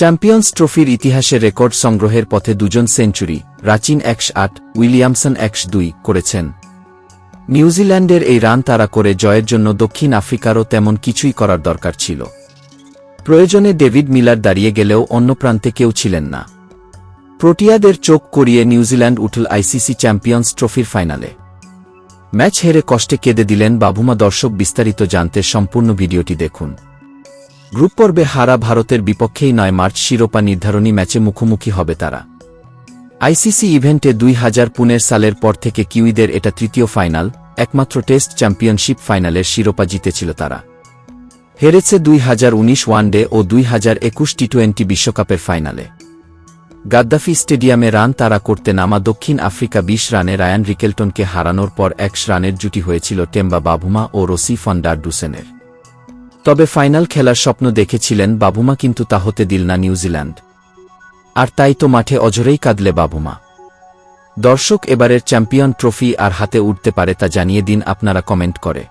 Champions ট্রফির ইতিহাসে record সংগ্রহের পথে দুজন সেঞ্চুরি, রাচিন একশ আট, উইলিয়ামসন একশ দুই করেছেন। নিউজিল্যান্ডের এই রান তারা করে জয়ের জন্য দক্ষিণ আফ্রিকারও তেমন কিছুই করার দরকার ছিল। প্রয়োজনে ডেভিড মিলার দাঁড়িয়ে গেলেও অন্য প্রান্তে কেউ ছিলেন না। প্রোটিয়াদের চোখ করিয়ে নিউজিল্যান্ড উঠল আইসিসি চ্যাম্পিয়ন্স ট্রফির ফাইনালে। ম্যাচ হেরে কষ্টে কেঁদে দিলেন বাবুমা দর্শক বিস্তারিত জানতে সম্পূর্ণ ভিডিওটি দেখুন। গ্রুপ পর্বে হারা ভারতের বিপক্ষেই নয় মার্চ শিরোপা নির্ধারণী ম্যাচে মুখোমুখি হবে তারা। আইসিসি ইভেন্টে দুই হাজার পুনের সালের পর থেকে কিউইদের এটা তৃতীয় ফাইনাল, একমাত্র টেস্ট চ্যাম্পিয়নশিপ ফাইনালের শিরোপা জিতেছিল তারা। হেরেছে দুই হাজার উনিশ ওয়ানডে ও দুই হাজার একুশ টি টোয়েন্টি বিশ্বকাপের ফাইনালে। গাদ্দাফি স্টেডিয়ামে রান তাড়া করতে নামা দক্ষিণ আফ্রিকা বিশ রানে রায়ান রিকেলটনকে হারানোর পর একশ রানের জুটি হয়েছিল টেম্বা বাবুমা ও রসি ফন্ডার ডুসেনের। তবে ফাইনাল খেলার স্বপ্ন দেখেছিলেন বাবুমা কিন্তু তা হতে দিল না নিউজিল্যান্ড। আর তাই তো মাঠে অজরেই কাঁদলে বাবুমা। দর্শক এবারের চ্যাম্পিয়ন ট্রফি আর হাতে উঠতে পারে তা জানিয়ে দিন আপনারা কমেন্ট করে।